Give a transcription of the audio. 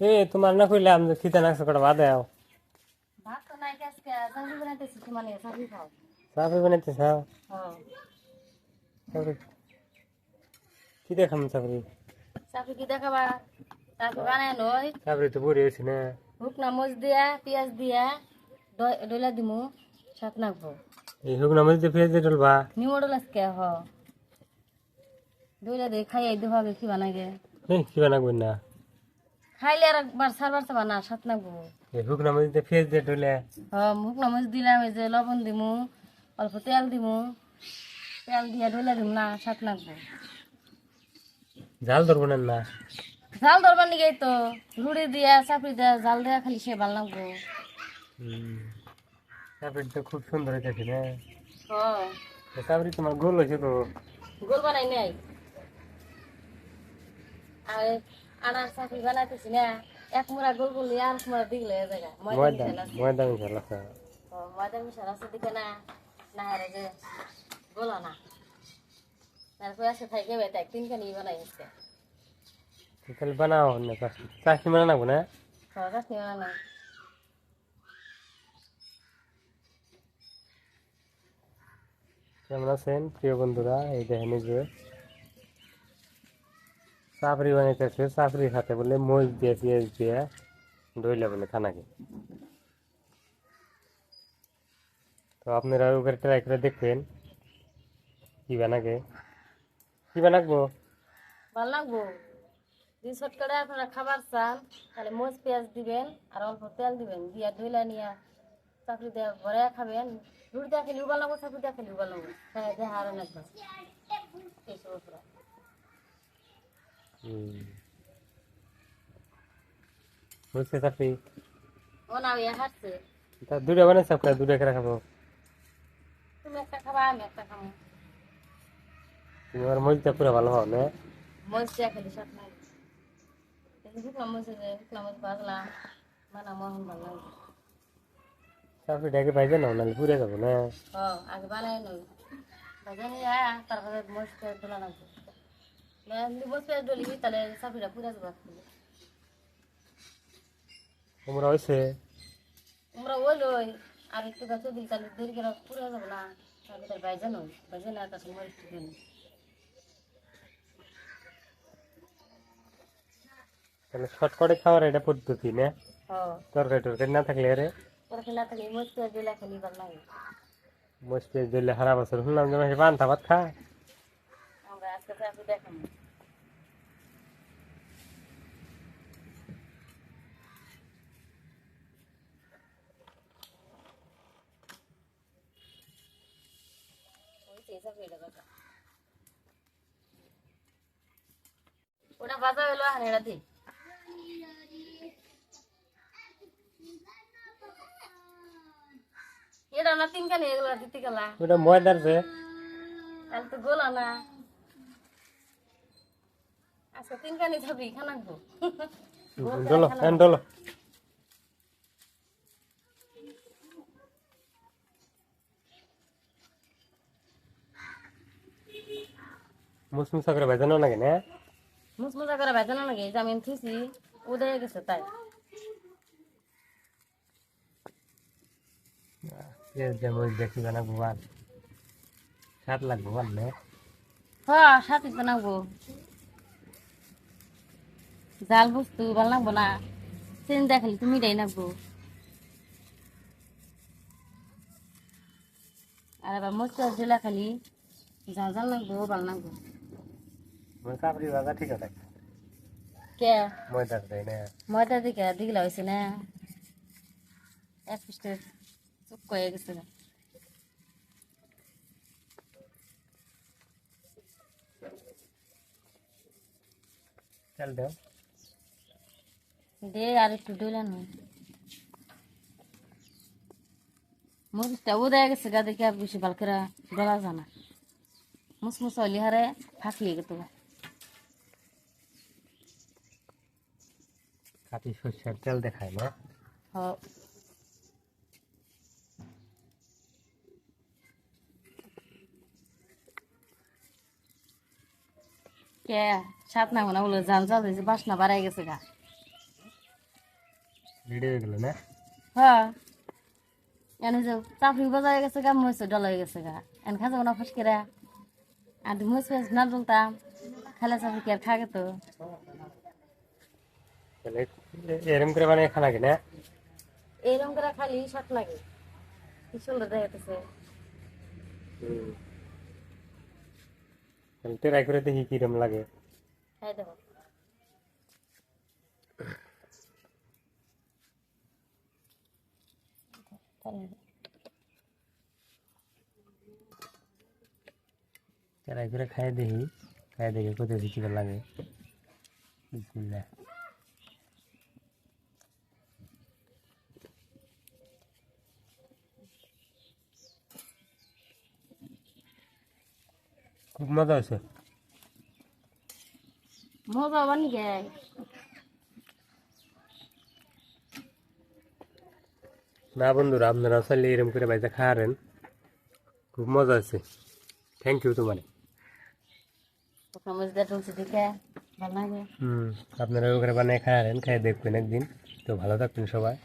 এ তোমার না কইলাম যে খিদা নাকছে কটা বাদে আও ভাত তো নাই আজকে চাকরি বানাইতেছি তোমার নিয়ে খাও। চাপড়ি বানাইতে চাও হ্যাঁ। চাপড়ি কি দেখাম চাপড়ি চাকরি কি দেখাবা? চাকরি বানাই নয় চাপড়ি তো বুড়ি হয়েছি না। শুকনা মরিচ দিয়া পিঁয়াজ দিয়া ড- ডইলা দিমু সাত নাকবো। এই শুকনো মরিচ দিয়ে পেঁয়াজ দিয়ে ডলবা? নিমো ডল আজকে হ। ডইলা দিয়ে খাই আই দেভাবে কি বানাগে এই কি বানাবো না? খাইলে আর একবার সারবার চাবা না সাত নাকবো এই মরিচ দিয়ে পেঁয়াজ দিয়ে ডলে হ্যাঁ শুকনা মরিচ দিলাম এই যে লবণ দিমু অল্প তেল দিমু তেল দিয়া ডইলা দিম না সাত নাকবো জাল ধরবো না জাল ধরবার নিগে তো রুড়ি দিয়া চাপড়ি দিয়া জাল দিয়া খালি সে ভালো লাগবো চাপড়ি তো খুব সুন্দর হয়েছে না? হ্যাঁ চাপড়ি তোমার গোল হয়েছে তো? গোল বানাই নাই। আর আনার চাকরি বানাইতেছি না। এক মুড়া গোল গোল আর এক মুড়া দিগলে জায়গা ময়দা ময়দা মিশাল আছে। ময়দা মিশাল আছে। দিকে না। না হারে যে গোলা না। তারপর আছে থাকে বেটা তিনখানি বানাই হচ্ছে তাহলে বানাও না চাকরি বানাবো না? খাওয়া কাছে কেমন আছেন প্রিয় বন্ধুরা? এই দেখেন এই যে চাপড়ি বানাইতেছে চাপড়ি খাতে বলে মরিচ দিয়ে পেঁয়াজ দিয়ে ডইলে বলে খানাকে তো আপনারা ওখানে ট্রাই করে দেখবেন কি বানাকে কি বানাকবো ভালো লাগবো দুই শটকারে আপনারা খাবার চান তাহলে মরিচ পেঁয়াজ দিবেন আর অল্প তেল দিবেন দিয়া ধুইলা নিয়া চাকরি দিয়ে ভরে খাবেন রুটি দিয়ে খেলে উবাল লাগবো চাকরি দিয়ে খেলে উবাল লাগবো হ্যাঁ দেহা আরও লাগবে বুঝছে চাপড়ি ও না ইয়ে হাঁটছে। তা দুটা বানাইছে আপনার দুটা করে খাব। তুমি একটা খাবা আমি একটা খাব। তুমি আমার মরিচটা পুরো ভালো হও না? মরিচ দিয়ে খেলি নাই। শুকলাম মরিচ শুকলাম মরিচ ভাজলাম মানে মহন ভালো লাগবে চাপড়িটাকে পাইছে না নাহলে পুড়ে যাব না। আগে বানাই নই। ভাজা নিয়ে আয়া তারপরে মরিচ তোলা লাগবে। তাহলে তোমরা হয়েছে আমরা ওই লই আর একটু গাছ দিল তাহলে দেরি করে পুরা যাব না। তার ভিতরে ভাজা নই ভাজা না তার মরিচ দিন তাহলে শর্টকাটে খাওয়ার এটা পদ্ধতি না? ও তরকারি টরকারি না থাকলে আরে? তোর খেলা থাকলে মরিচ দিলে খেলি ভালো লাগে। মরিচ দিলে সারা বছর শুনলাম যে পান্তা ভাত খা আমরা আজকে চাকরি দেখাম ওটা বাজা হলো আর এটা দি এটা না তিনখানি এগুলো দিতে গেলা ওটা ময়দার যে তাহলে তো গোলা না আচ্ছা তিনখানি ছবি খানাকবো ডলো হ্যাঁ ডলো মুসমুসা করে ভেজানো নাকি না? মুসমুজা করে ভেজানো নাকি জামিন থুইছি উদয় গেছে তাই। পেঁয়াজ দিয়ে মরিচ দেখি বানাবো আর স্বাদ লাগবো আর না? হ্যাঁ সাথে বানাবো জাল বস্তু ভালো লাগবো না। চেন দেখালি তুমি দেই নাকবো। আর এবার মরিচ দিলা খালি জাল জাল লাগবো ভালো লাগবো ঠিক আছে। কে? ময়দার দেয় না। ময়দা দিকে দিগলা হয়েছে না? এক পিসটা চুপ করে গেছে। গা। তেল দেও। দে আর একটু ডইলা নয় মরিচটা উদয় গেছে গা দেখে আর বেশি ভালো করে ডলা জানা। মুসমুস হইলি হারে ফাঁকিয়ে গেতো খাটি সর্ষের তেল দেখায় না কে? সাত না মনে জাল জাল বাসনা বাড়াই গেছে গা। রেডি হয়ে গেল না? হ্যাঁ। এনে যে চাকরি বাজার হয়ে গেছে গা মহিষ ডল হয়ে গেছে গা। এন খা খাজা কোনো ফসকেরা। আর মহিষ ফেস না ডলতাম খেলা চাকরি কি আর খাগে তো? এরম করে বানিয়ে খানা কি না? এইরকম করে খালি সাত লাগে। কি সুন্দর দেখাতেছে ট্রাই করে দেখি কিরম লাগে। খাই দেখো ট্রাই করে খাই দেখি খাই দেখি কত বেশি লাগে। খুব মজা আছে মজা বানি না বন্ধুরা আপনারা চাইলে এরম করে বাড়িতে খাওয়ারেন। খুব মজা আছে। থ্যাংক ইউ তোমার। আপনারা ওখানে বানিয়ে খাওয়ারেন খাই দেখবেন একদিন। তো ভালো থাকবেন সবাই।